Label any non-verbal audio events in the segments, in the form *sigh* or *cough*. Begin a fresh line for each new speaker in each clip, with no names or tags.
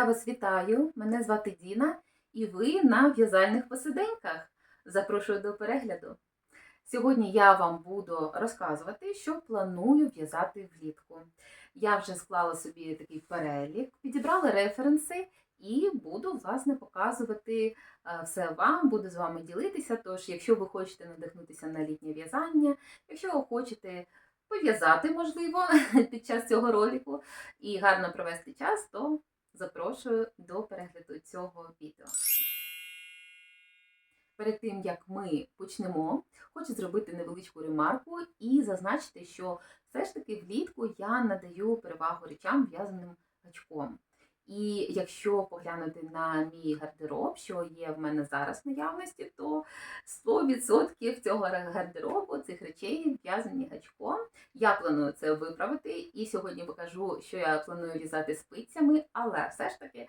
Я вас вітаю, мене звати Діна, і ви на в'язальних посиденьках. Запрошую до перегляду. Сьогодні я вам буду розказувати, що планую в'язати влітку. Я вже склала собі такий перелік, підібрала референси і буду, власне, показувати е, все вам, буду з вами ділитися. Тож, якщо ви хочете надихнутися на літнє в'язання, якщо ви хочете пов'язати, можливо, *laughs* під час цього ролику і гарно провести час, то запрошую до перегляду цього відео. Перед тим як ми почнемо, хочу зробити невеличку ремарку і зазначити, що все ж таки влітку я надаю перевагу речам в'язаним гачком. І якщо поглянути на мій гардероб, що є в мене зараз в наявності, то 100% цього гардеробу цих речей в'язані гачком. Я планую це виправити, і сьогодні покажу, що я планую в'язати спицями, але все ж таки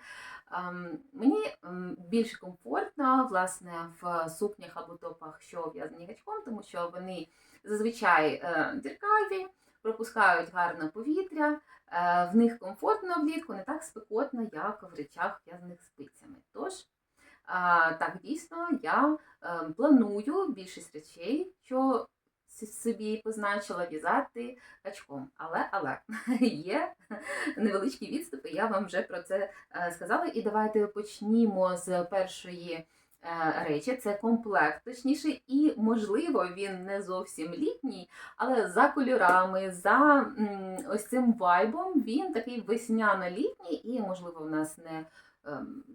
ем, мені ем, більш комфортно власне в сукнях або топах, що в'язані гачком, тому що вони зазвичай е, діркаві, пропускають гарне повітря, в них комфортно влітку, не так спекотно, як в речах в'язаних спицями. Тож, так, дійсно, я е, планую більшість речей, що собі позначила в'язати гачком. Але, але *laughs* є невеличкі відступи, я вам вже про це е, сказала. І давайте почнімо з першої е, речі. Це комплект, точніше, і можливо він не зовсім літній, але за кольорами, за ось цим вайбом він такий весняно-літній, і можливо в нас не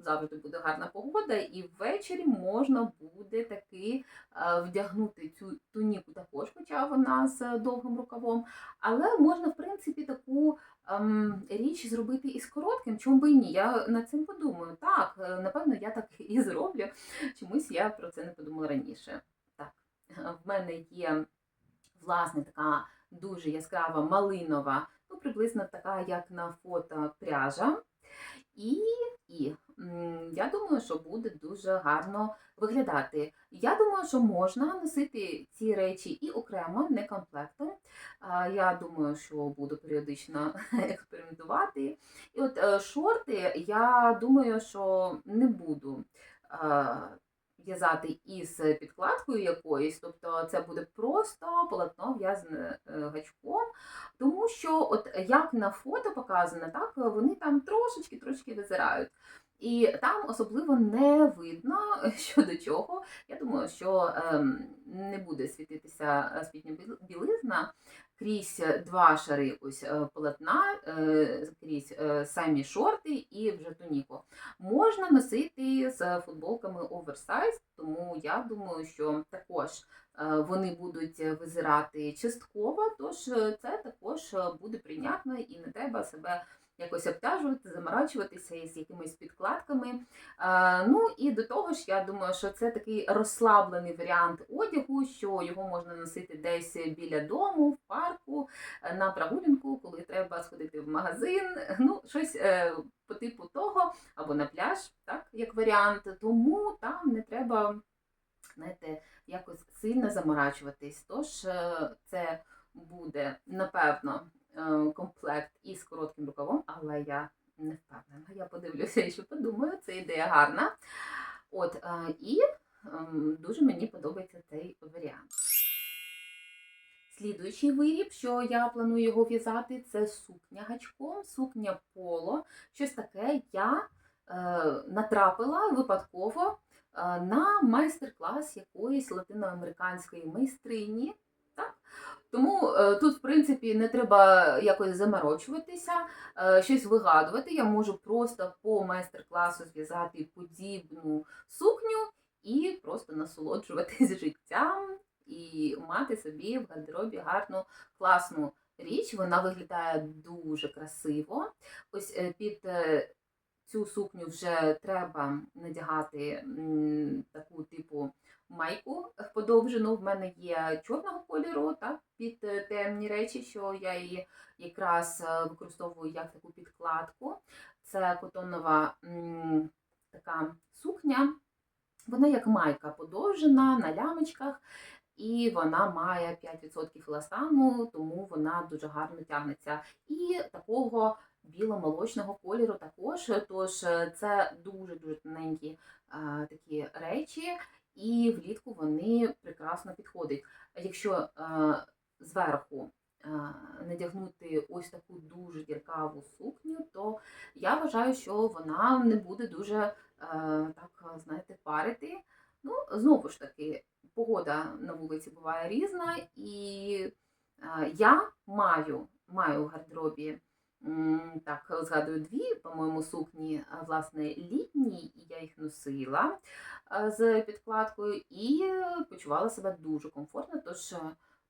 завжди буде гарна погода, і ввечері можна буде таки е, вдягнути цю туніку також, хоча вона з довгим рукавом. Але можна, в принципі, таку ем, річ зробити і з коротким, чому би ні. Я над цим подумаю. Так, е, напевно, я так *laughs* і зроблю. Чомусь я про це не подумала раніше. Так, в мене є власне така дуже яскрава малинова, ну приблизно така, як на фото пряжа. І, і я думаю, що буде дуже гарно виглядати. Я думаю, що можна носити ці речі і окремо, не комплектом. Я думаю, що буду періодично *laughs* експериментувати. І от е, шорти, я думаю, що не буду в'язати із підкладкою якоюсь, тобто це буде просто полотно в'язане е, гачком. Тому що, от як на фото показано, так вони там трошечки трошки визирають. І там особливо не видно, *laughs* що до чого. Я думаю, що ем, не буде світитися спітня білизна крізь два шари ось е, полотна, е, крізь е, самі шорти і вже туніку. Можна носити з футболками оверсайз, тому я думаю, що також е, вони будуть визирати частково, тож е, це також е, буде прийнятно і не треба себе якось обтяжувати, заморачуватися із якимись підкладками. Е, Ну і до того ж, я думаю, що це такий розслаблений варіант одягу, що його можна носити десь біля дому, в парку, е, на прогулянку, коли треба сходити в магазин. Ну, щось е, по типу того, або на пляж, так, як варіант. Тому там не треба знаєте, якось сильно заморачуватись. Тож це буде, напевно, комплект із коротким рукавом, але я не впевнена. Я подивлюся і ще подумаю, це ідея гарна. От, е, і ем, дуже мені подобається цей варіант. Слідуючий виріб, що я планую його в'язати, це сукня гачком, сукня поло. Щось таке я е, натрапила випадково е, на майстер-клас якоїсь латиноамериканської майстрині. Тому е, тут, в принципі, не треба якось заморочуватися, е, щось вигадувати. Я можу просто по майстер-класу зв'язати подібну сукню і просто насолоджуватись *laughs* життям і мати собі в гардеробі гарну класну річ. Вона виглядає дуже красиво. Ось е, під цю сукню вже треба надягати таку типу майку подовжену. В мене є чорного кольору, так, під е, темні речі, що я її якраз е, використовую як таку підкладку. Це котонова м, така сукня. Вона як майка подовжена на лямочках. і вона має 5% еластану, тому вона дуже гарно тягнеться. І такого біло-молочного кольору також. Тож е, це дуже-дуже тоненькі е, такі речі, і влітку вони прекрасно підходять. Якщо е, зверху е, надягнути ось таку дуже діркаву сукню, то я вважаю, що вона не буде дуже е, так, знаєте, парити. Ну, знову ж таки, погода на вулиці буває різна, і я маю, маю в гардеробі. Так, згадую дві, по-моєму, сукні, власне, літні, і я їх носила з підкладкою і е, почувала себе дуже комфортно. Тож е,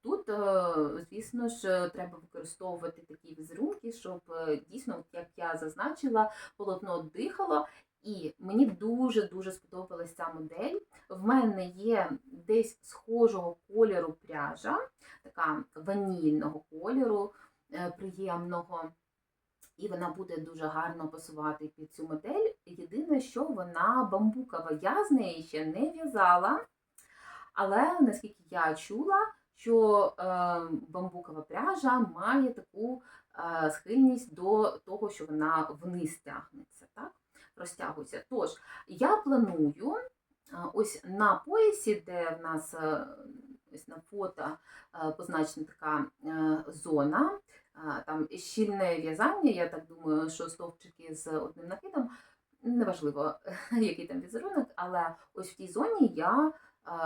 тут, е, звісно ж, треба використовувати такі візерунки, щоб дійсно, як я зазначила, полотно дихало. І мені дуже-дуже сподобалась ця модель. В мене є десь схожого кольору пряжа, така ванільного кольору, приємного. І вона буде дуже гарно пасувати під цю модель. Єдине, що вона бамбукова. Я з неї ще не в'язала, але наскільки я чула, що е, бамбукова пряжа має таку е, схильність до того, що вона вниз тягнеться, так? розтягується. Тож, я планую е, ось на поясі, де в нас ось на фото позначена така зона, там щільне в'язання, я так думаю, що стовпчики з одним накидом, неважливо, *laughs* який там візерунок, але ось в тій зоні я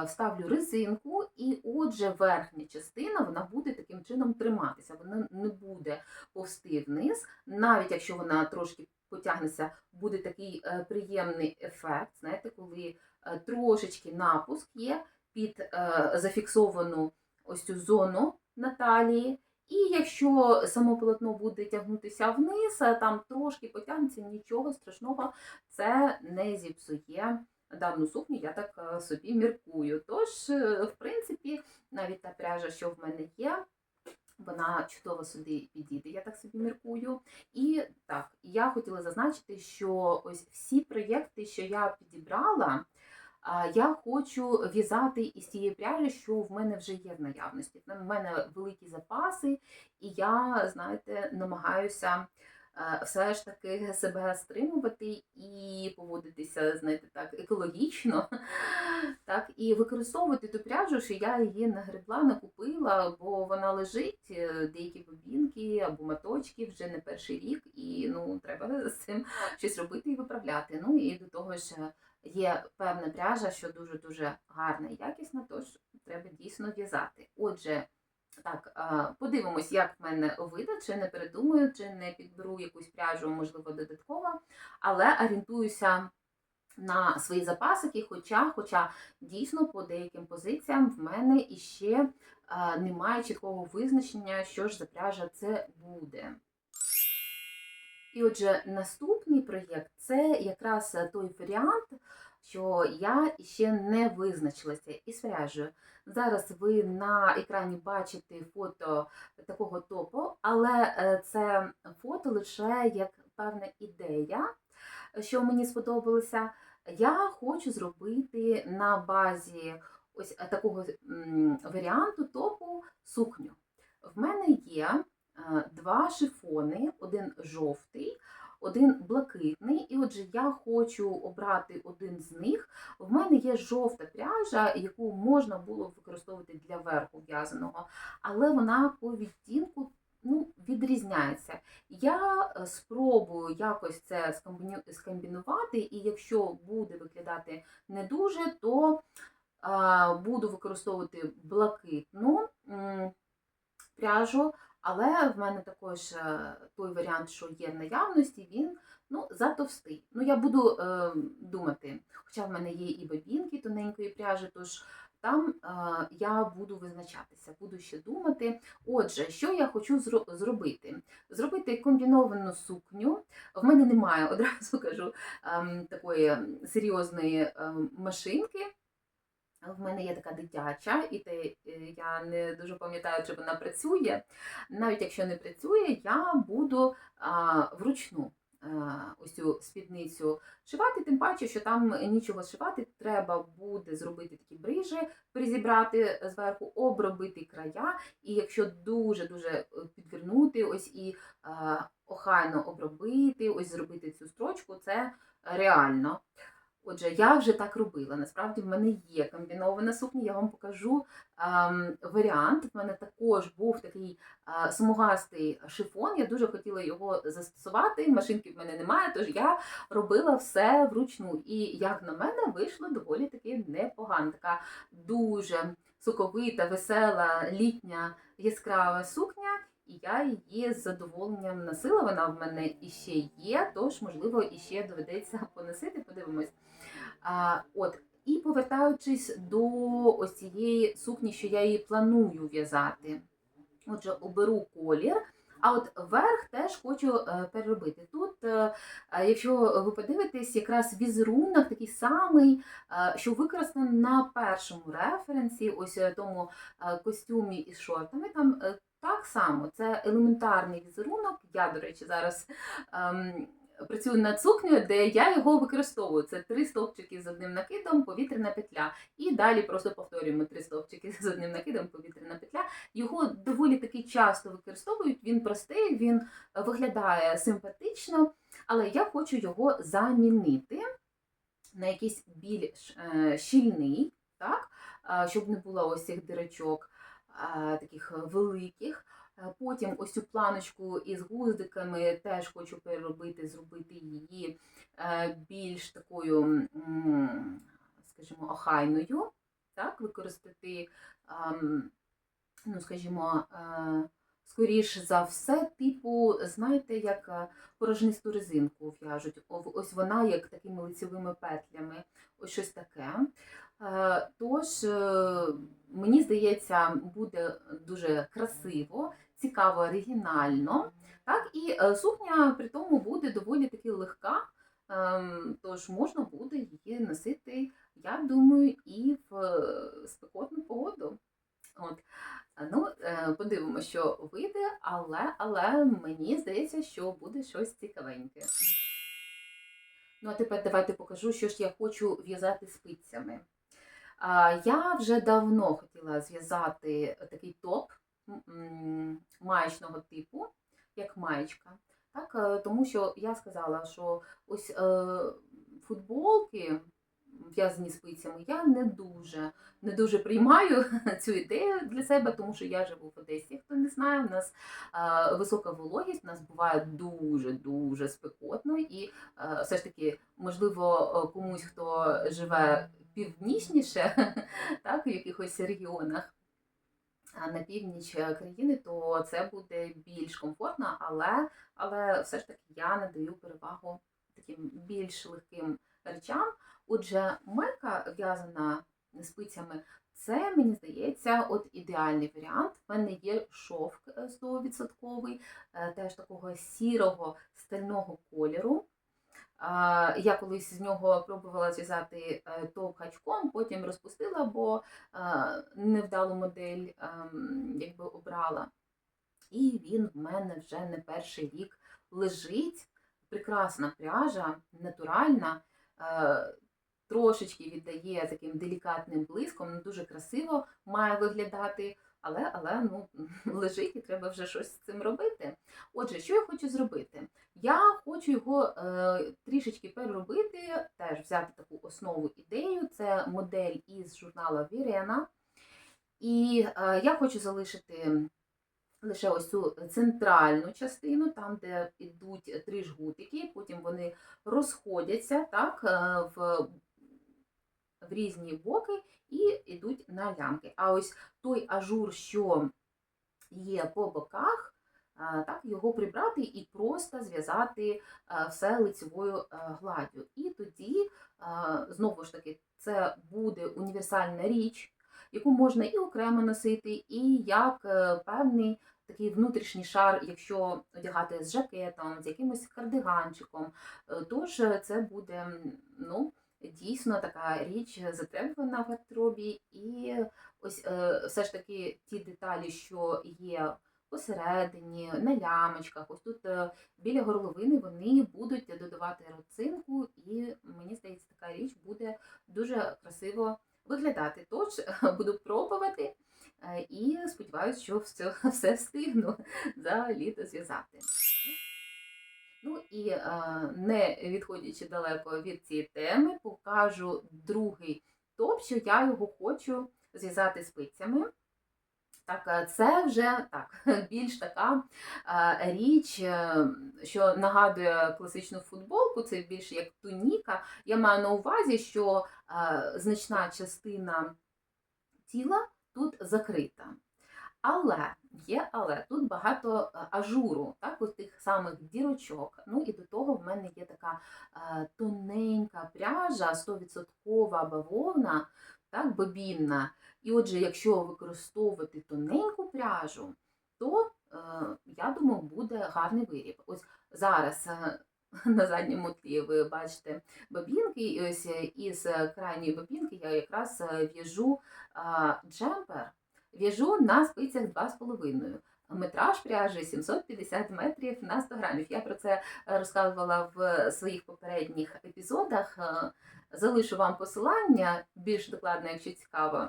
вставлю резинку, і отже, верхня частина вона буде таким чином триматися, вона не буде повсти вниз, навіть якщо вона трошки потягнеться, буде такий е, приємний ефект, знаєте, коли е, трошечки напуск є під е, зафіксовану ось цю зону на талії. І якщо само полотно буде тягнутися вниз, там трошки потягнеться, нічого страшного, це не зіпсує дану сукню, я так е, собі міркую. Тож, е, в принципі, навіть та пряжа, що в мене є, вона чудово сюди підійде, я так собі міркую. І так, я хотіла зазначити, що ось всі проєкти, що я підібрала, я хочу в'язати із тієї пряжі, що в мене вже є в наявності. В мене великі запаси, і я, знаєте, намагаюся е, все ж таки себе стримувати і поводитися, знаєте, так, екологічно, *laughs* так, і використовувати ту пряжу, що я її нагребла, накупила, бо вона лежить, е, деякі бобінки або маточки вже не перший рік, і ну, треба з цим щось робити і виправляти. Ну і до того ж е, є певна пряжа, що дуже-дуже гарна і якісна, тож треба дійсно в'язати. Отже, так, подивимось, як в мене вийде, чи не передумаю, чи не підберу якусь пряжу, можливо, додатково, але орієнтуюся на свої запасики, хоча, хоча дійсно по деяким позиціям в мене іще немає чіткого визначення, що ж за пряжа це буде. І отже, наступний проєкт це якраз той варіант, що я ще не визначилася із пряжею. Зараз ви на екрані бачите фото такого топу, але е, це фото лише як певна ідея, що мені сподобалося. Я хочу зробити на базі ось такого варіанту топу сукню. В мене є е, два шифони, один жовтий, один блакитний. І отже, я хочу обрати один з них. В мене є жовта пряжа, яку можна було використовувати для верху в'язаного, але вона по відтінку ну, відрізняється. Я е, спробую якось це скомбінувати, і якщо буде виглядати не дуже, то а, буду використовувати блакитну пряжу, але в мене також е, той варіант, що є в наявності, він ну, затовстий. Ну, я буду е, думати, хоча в мене є і бобінки тоненької пряжі, тож там е, я буду визначатися, буду ще думати. Отже, що я хочу зро- зробити? Зробити комбіновану сукню. В мене немає, *laughs* одразу кажу, ем, такої серйозної ем, машинки. В мене є така дитяча, і те, е, я не дуже пам'ятаю, чи вона працює. Навіть якщо не працює, я буду а, вручну ось цю спідницю шивати, тим паче, що там нічого шивати, треба буде зробити такі брижі, призібрати зверху, обробити края, і якщо дуже-дуже е, підвернути ось і е, охайно обробити, ось зробити цю строчку, це реально. Отже, я вже так робила. Насправді в мене є комбінована сукня, я вам покажу ем, варіант. В мене також був такий е, смугастий шифон. Я дуже хотіла його застосувати. Машинки в мене немає, тож я робила все вручну. І, як на мене, вийшло доволі таки непогано. Така дуже соковита, весела, літня, яскрава сукня. І я її з задоволенням носила. Вона в мене іще є, тож, можливо, іще доведеться поносити, подивимось. От, І повертаючись до ось цієї сукні, що я її планую в'язати. Отже, оберу колір. А от верх теж хочу е, переробити. Тут, е, е, якщо ви подивитесь, якраз візерунок такий самий, що використаний на першому референсі, ось тому костюмі із шортами. Там так само це елементарний візерунок. Я, до речі, зараз. ем, Працюю над сукнею, де я його використовую. Це три стовпчики з одним накидом, повітряна петля. І далі просто повторюємо три стовпчики з одним накидом, повітряна петля. Його доволі таки часто використовують. Він простий, він виглядає симпатично, але я хочу його замінити на якийсь більш е, щільний, так? е, щоб не було ось цих дирочок е, таких великих. Е, Потім ось цю планочку із гуздиками теж хочу переробити, зробити її е, більш такою, скажімо, охайною, так, використати, ем, ну, скажімо, е, скоріш за все, типу, знаєте, як порожнисту резинку в'яжуть. Ось вона як такими лицевими петлями, ось щось таке. Тож, мені здається, буде дуже красиво, цікаво, оригінально. Так, і е, сукня при тому буде доволі таки легка, ем, тож можна буде її носити, я думаю, і в е, спекотну погоду. От. Ну, е, подивимося, що вийде, але, але мені здається, що буде щось цікавеньке. Ну, а тепер давайте покажу, що ж я хочу в'язати спицями. Я вже давно хотіла зв'язати такий топ маєчного типу, як маєчка. Так, е, тому що я сказала, що ось е, футболки в'язані спицями я не дуже, не дуже приймаю *laughs* цю ідею для себе, тому що я живу в Одесі, хто не знає. У нас е, висока вологість, у нас буває дуже-дуже спекотно, і е, все ж таки, можливо, е, комусь, хто живе північніше, *laughs* так, в якихось регіонах. А На північ е, країни, то це буде більш комфортно, але, але все ж таки я надаю перевагу таким більш легким речам. Отже, майка в'язана спицями, це, мені здається, от ідеальний варіант. В мене є шовк е, 100%, е, теж такого сірого стального кольору. Я колись з нього пробувала зв'язати е, топ гачком, потім розпустила, бо е, невдалу модель ем, якби обрала. І він в мене вже не перший рік лежить. Прекрасна пряжа, натуральна, е, трошечки віддає таким делікатним блиском, дуже красиво має виглядати, але, але ну, *laughs* лежить і треба вже щось з цим робити. Отже, що я хочу зробити? Я хочу його е, трішечки переробити, теж взяти таку основу ідею. Це модель із журналу Вірена. І е, я хочу залишити лише ось цю центральну частину, там, де йдуть три жгутики, потім вони розходяться так, е, в, в різні боки і йдуть на лямки. А ось той ажур, що є по боках, так, його прибрати і просто зв'язати все лицевою гладдю. І тоді, знову ж таки, це буде універсальна річ, яку можна і окремо носити, і як е, певний такий внутрішній шар, якщо одягати з жакетом, з якимось кардиганчиком. Е, Тож е, це буде ну, дійсно така річ затребувана в гардеробі. І ось е, все ж таки ті деталі, що є посередині, на лямочках, ось тут е, біля горловини вони будуть додавати родзинку, і мені здається, така річ буде дуже красиво виглядати. Тож *laughs* буду пробувати е, і сподіваюся, що все, *laughs* все встигну за літо зв'язати. Ну і е, не відходячи далеко від цієї теми, покажу другий топ, що я його хочу зв'язати спицями. Так, е, це вже так, *laughs* більш така е, річ, що нагадує класичну футболку, це більше як туніка. Я маю на увазі, що значна частина тіла тут закрита. Але є, але тут багато е, ажуру, так, ось тих самих дірочок. Ну і до того в мене є така е, тоненька пряжа, 100% бавовна, так, бобінна. І отже, якщо використовувати тоненьку пряжу, то е, я думаю, буде гарний виріб. Ось зараз *laughs* на задньому тлі ви бачите бобінки, і ось із крайньої бобінки я якраз в'яжу джемпер В'яжу на спицях 2,5. Метраж пряжі 750 метрів на 100 грамів. Я про це розказувала в своїх попередніх епізодах. Е, Залишу вам посилання більш докладно, якщо цікаво.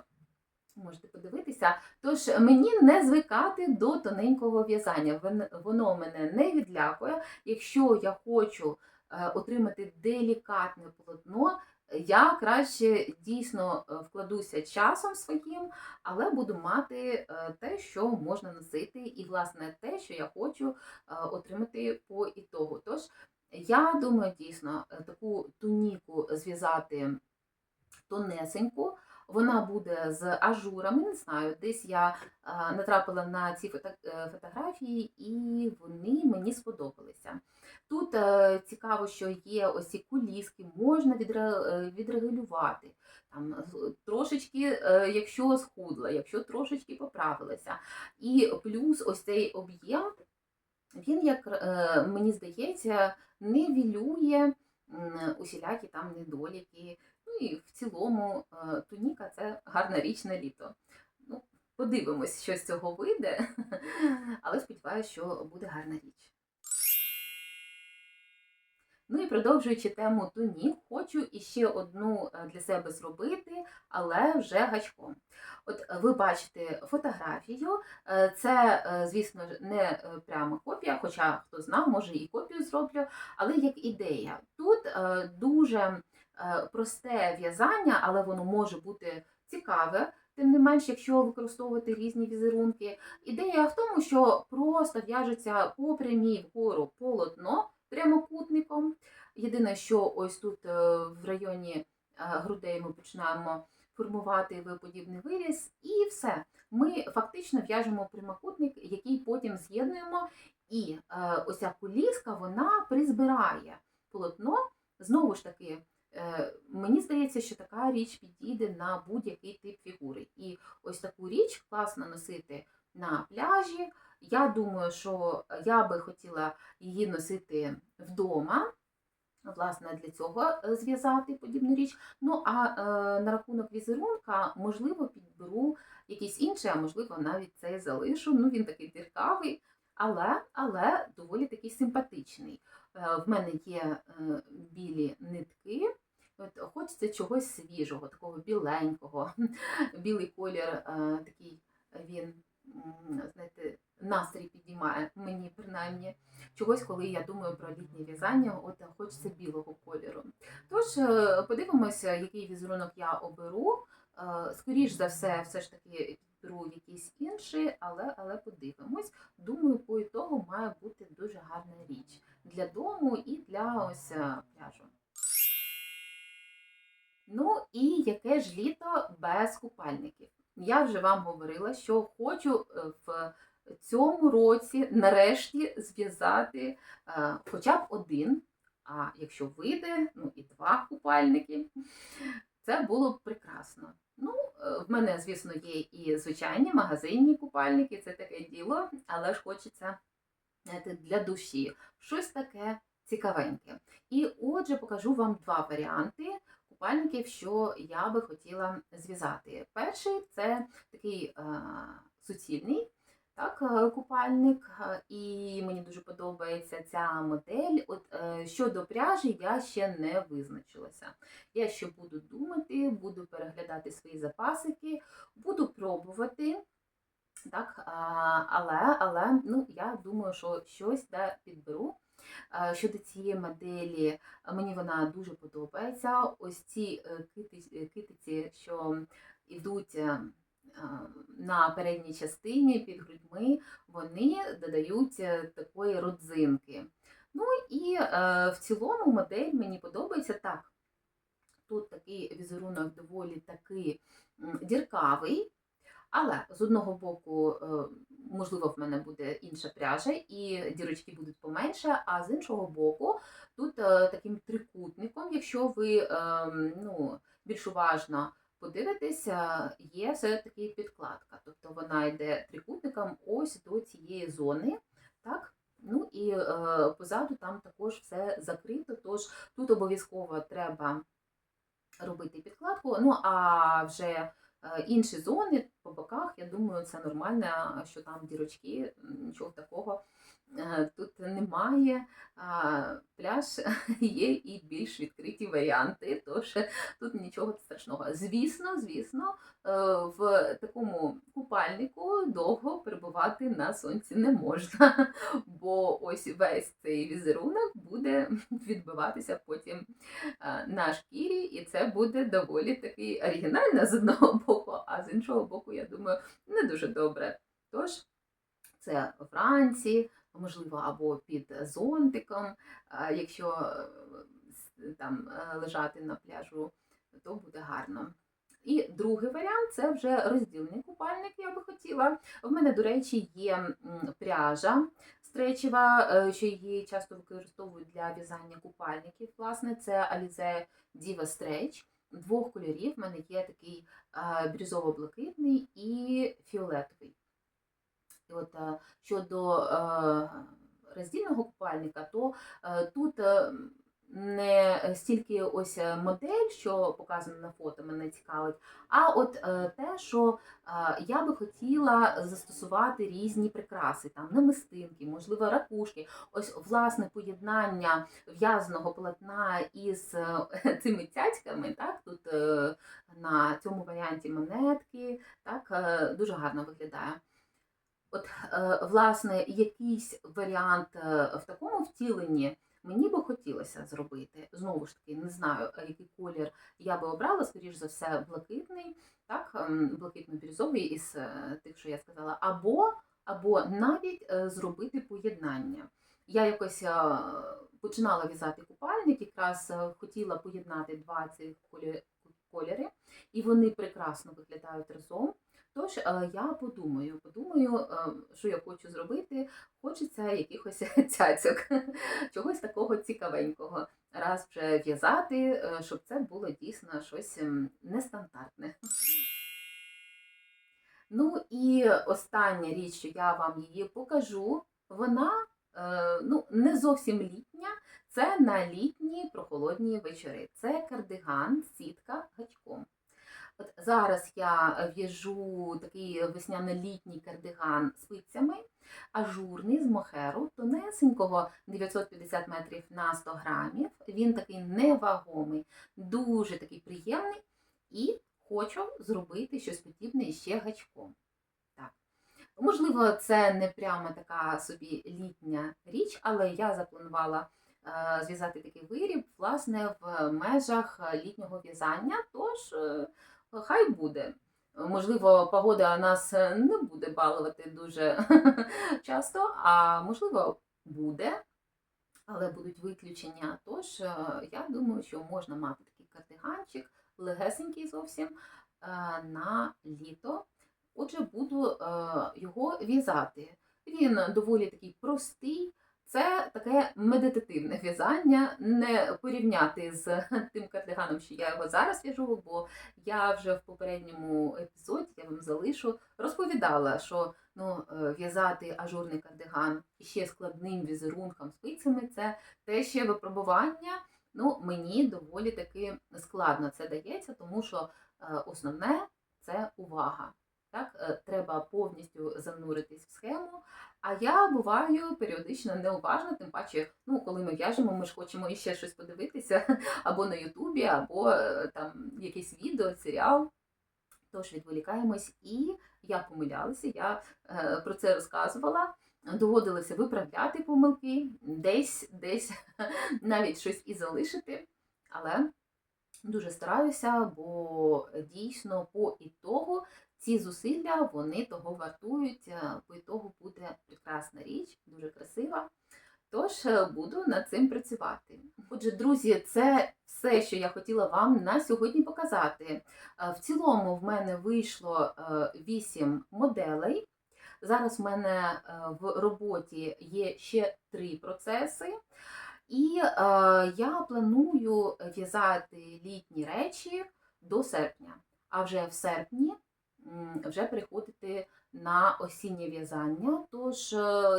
Можете подивитися. Тож мені не звикати до тоненького в'язання. Воно мене не відлякує. Якщо я хочу е, отримати делікатне полотно, я краще дійсно е, вкладуся часом своїм, але буду мати е, те, що можна носити, і, власне, те, що я хочу е, отримати по ітогу. Тож, я думаю, дійсно, таку туніку зв'язати тонесеньку. Вона буде з ажурами, не знаю, десь я натрапила на ці е, фотографії, і вони мені сподобалися. Тут е, цікаво, що є ось ці куліски, можна е, відрегулювати. Там, трошечки, якщо схудла, якщо трошечки поправилася. І плюс ось цей об'єм, він, як мені здається, нивелює м, усілякі там недоліки. Ну і в цілому е, туніка це гарна річ на літо. Ну, подивимось, що з цього вийде, *laughs* але сподіваюся, що буде гарна річ. Ну і продовжуючи тему тунік, хочу іще одну е, для себе зробити, але вже гачком. От е, ви бачите фотографію, е, це, звісно не прямо копія, хоча хто знав, може і копію зроблю, але як ідея. Тут дуже просте в'язання, але воно може бути цікаве. Тим не менш, якщо використовувати різні візерунки, ідея в тому, що просто в'яжеться по прямій вгору полотно прямокутником. Єдине, що ось тут е, в районі е, грудей ми починаємо формувати виподібний виріз, і все. Ми фактично в'яжемо прямокутник, який потім з'єднуємо, і е, ось ця куліска вона призбирає полотно. Знову ж таки, мені здається, що така річ підійде на будь-який тип фігури. І ось таку річ класно носити на пляжі. Я думаю, що я би хотіла її носити вдома. Власне, для цього зв'язати подібну річ. Ну, а е, на рахунок візерунка, можливо, підберу якийсь інший, а можливо, навіть цей залишу. Ну, він такий діркавий, але, але доволі такий симпатичний. Е, в мене є е, білі нитки. От хочеться чогось свіжого, такого біленького. *laughs* Білий колір е, такий він, знаєте, настрій підіймає мені принаймні. Чогось, коли я думаю про літнє в'язання, от хочеться білого кольору. Тож е, подивимося, який візерунок я оберу. Е, Скоріш за все, все ж таки підберу якийсь інший, але, але подивимось. Думаю, по ітогу має бути дуже гарна річ для дому і для ось е, пляжу. Ну і яке ж літо без купальників? Я вже вам говорила, що хочу в цьому році нарешті зв'язати е, хоча б один, а якщо вийде, ну і два купальники, це було б прекрасно. Ну, е, в мене, звісно, є і звичайні магазинні купальники, це таке діло, але ж хочеться знаєте, для душі щось таке цікавеньке. І отже, покажу вам два варіанти купальників, що я би хотіла зв'язати. Перший це такий е, суцільний, так, е, купальник, е, і мені дуже подобається ця модель. От е, щодо пряжі я ще не визначилася. Я ще буду думати, буду переглядати свої запасики, буду пробувати. Так, але, але ну, я думаю, що щось да, підберу. Щодо цієї моделі, мені вона дуже подобається. Ось ці кити- китиці, що йдуть на передній частині під грудьми, вони додають е, такої родзинки. Ну і е, в цілому модель мені подобається так. Тут такий візерунок доволі таки діркавий, але з одного боку, е, можливо, в мене буде інша пряжа, і дірочки будуть поменше, а з іншого боку, тут е, таким трикутником, якщо ви е, ну, більш уважно подивитеся, є все-таки підкладка. Тобто вона йде трикутником ось до цієї зони. Так? Ну і е, позаду там також все закрито, тож тут обов'язково треба робити підкладку. Ну а вже е, інші зони по боках, я думаю, це нормально, що там дірочки, нічого такого е, тут немає. Пляж *laughs* є і більш відкриті варіанти, тож тут нічого страшного. Звісно, звісно, е, в такому купальнику довго перебувати на сонці не можна, *laughs* бо ось весь цей візерунок буде *laughs* відбиватися потім е, на шкірі, і це буде доволі таки оригінально з одного *laughs* боку, а з іншого боку, я думаю, не дуже добре. Тож це вранці, можливо, або під зонтиком, е, якщо там лежати на пляжу, то буде гарно. І другий варіант це вже роздільний купальник, я би хотіла. В мене, до речі, є пряжа стречева, е, що її часто використовують для в'язання купальників. Власне, це Alize Diva Stretch. Двох кольорів. В мене є такий е, бірюзово-блакитний і фіолетовий. І от е, щодо роздільного купальника, то тут не стільки ось е, модель, що показана на фото, мене цікавить, а от е, те, що е, я би хотіла застосувати різні прикраси, там намистинки, можливо, ракушки. Ось власне поєднання в'язаного полотна із е, *laughs* цими цяцьками, так, тут е, на цьому варіанті монетки, так, е, дуже гарно виглядає. От, е, власне, якийсь варіант е, в такому втіленні мені би хотілося зробити. Знову ж таки, не знаю, е, який колір я би обрала, скоріш за все, блакитний, так, ем, блакитно-бірюзовий із е, тих, що я сказала, або, або навіть е, зробити поєднання. Я якось починала в'язати купальник, якраз хотіла поєднати два цих кольори, і вони прекрасно виглядають разом. Тож е, я подумаю, подумаю, е, що я хочу зробити. Хочеться якихось *laughs* цяцьок, чогось такого цікавенького. Раз вже в'язати, е, щоб це було дійсно щось нестандартне. Ну і остання річ, що я вам її покажу, вона ну, не зовсім літня, це на літні прохолодні вечори. Це кардиган, сітка гачком. От зараз я в'яжу такий весняно-літній кардиган спицями, ажурний з мохеру, тонесенького 950 метрів на 100 грамів. Він такий невагомий, дуже такий приємний. І хочу зробити щось подібне ще гачком. Так. Можливо, це не прямо така собі літня річ, але я запланувала е, зв'язати такий виріб, власне, в межах літнього в'язання, тож е, хай буде. Можливо, погода нас е, не буде балувати дуже *laughs* часто, а можливо, буде, але будуть виключення. Тож е, я думаю, що можна мати такий кардиганчик, легесенький зовсім е, на літо. Отже, буду його в'язати. Він доволі такий простий. Це таке медитативне в'язання, не порівняти з *laughs* тим кардиганом, що я його зараз в'яжу, бо я вже в попередньому епізоді я вам залишу розповідала, що ну, е, в'язати ажурний кардиган ще складним візерунком спицями це те ще випробування. Ну, мені доволі таки складно це дається, тому що е, основне це увага. Так, е, треба повністю зануритись в схему. А я буваю періодично неуважна, тим паче, ну, коли ми в'яжемо, ми ж хочемо іще щось подивитися *laughs* або на Ютубі, або е, там якесь відео, серіал. Тож відволікаємось, і я помилялася, я е, про це розказувала. Доводилося виправляти помилки, десь, десь *laughs* навіть щось і залишити. Але дуже стараюся, бо дійсно по ітогу ці зусилля вони того вартують. е, По ітогу буде прекрасна річ, дуже красива. Тож е, буду над цим працювати. Отже, друзі, це все, що я хотіла вам на сьогодні показати. Е, В цілому в мене вийшло 8 моделей. Зараз в мене в роботі є ще 3 процеси. І я планую в'язати літні речі до серпня. А вже в серпні вже переходити на осіннє в'язання. Тож е,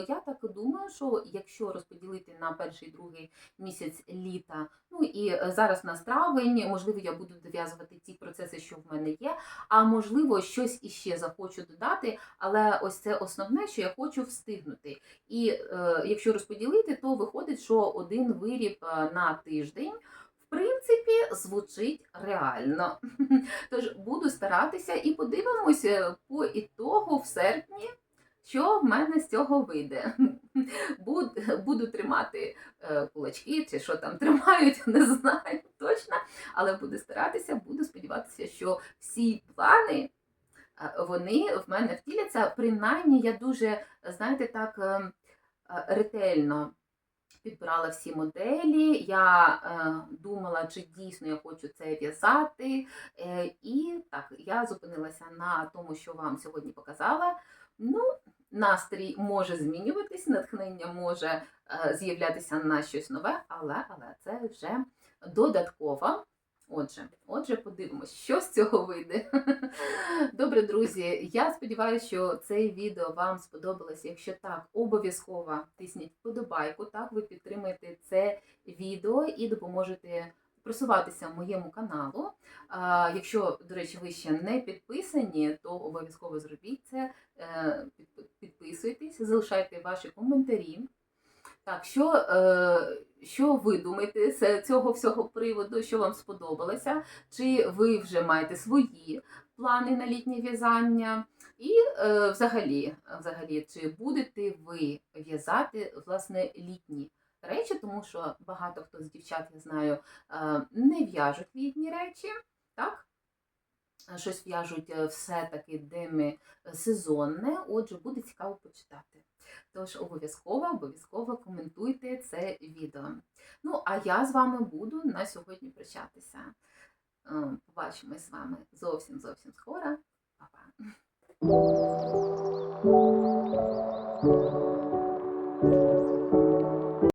я так думаю, що якщо розподілити на перший другий місяць літа, ну і е, зараз на травень, можливо, я буду дов'язувати ті процеси, що в мене є, а можливо, щось іще захочу додати, але ось це основне, що я хочу встигнути. І е, якщо розподілити, то виходить, що один виріб е, на тиждень. Принципі, звучить реально. *laughs* Тож буду старатися і подивимося по ітогу в серпні, що в мене з цього вийде. *laughs* Буду, тримати е, кулачки, чи що там тримають, *laughs* не знаю точно. Але буду старатися, буду сподіватися, що всі плани е, вони в мене втіляться. Принаймні, я дуже, знаєте, так е, е, ретельно підбирала всі моделі. Я е, думала, чи дійсно я хочу це в'язати. Е, і так, я зупинилася на тому, що вам сьогодні показала. Ну, настрій може змінюватись, натхнення може е, з'являтися на щось нове, але, але це вже додатково. Отже, отже, подивимось, що з цього вийде. *laughs* Добре, друзі. Я сподіваюся, що це відео вам сподобалось. Якщо так, обов'язково тисніть вподобайку. Так, ви підтримуєте це відео і допоможете просуватися моєму каналу. Якщо, до речі, ви ще не підписані, то обов'язково зробіть це. Е, Підписуйтесь, залишайте ваші коментарі. Так, що, е, що ви думаєте з цього всього приводу, що вам сподобалося? Чи ви вже маєте свої плани на літнє в'язання? І е, взагалі, взагалі, чи будете ви в'язати власне літні речі, тому що багато хто з дівчат, я знаю, е, не в'яжуть літні речі, так? Щось в'яжуть е, все-таки деми сезонне, отже, буде цікаво почитати. Тож обов'язково, обов'язково коментуйте це відео. Ну, а я з вами буду на сьогодні прощатися. Е, Побачимось з вами зовсім зовсім скоро. Па-па.